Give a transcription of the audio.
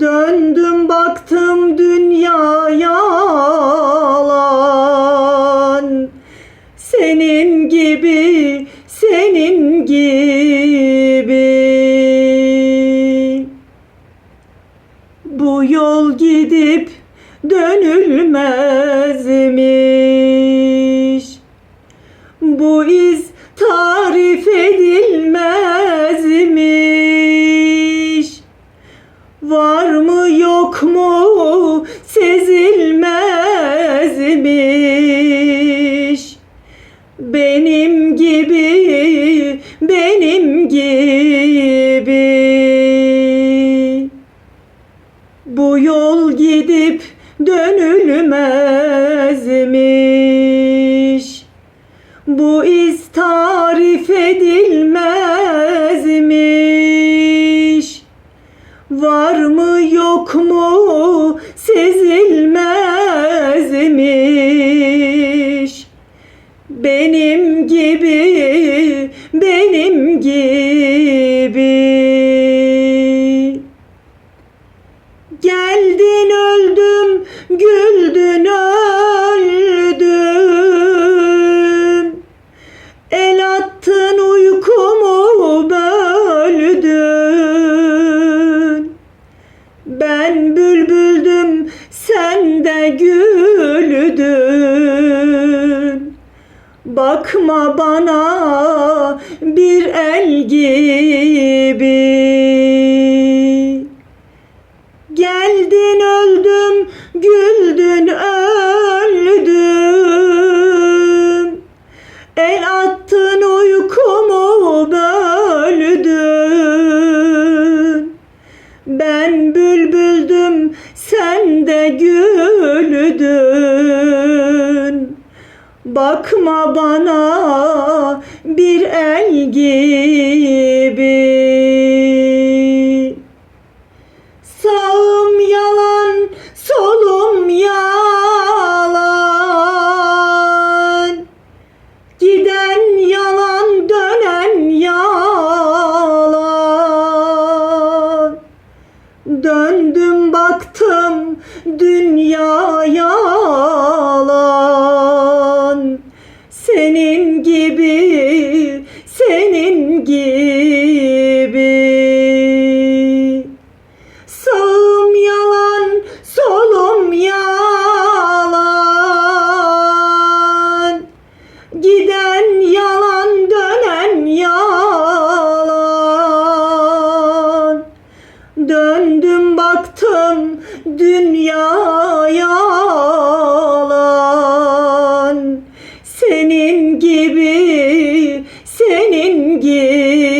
Döndüm baktım dünya yalan. Senin gibi, senin gibi. Bu yol gidip dönülmezmiş Bu iz tarif edilmezmiş gibi Ben bülbüldüm sen de güldün. Bakma bana bir el gibi Ben bülbüldüm, sen de güldün. Bakma bana bir el gibi. Döndüm baktım dünya yalan. Senin gibi, senin gibi. yaptın dünyaya lan senin gibi senin gibi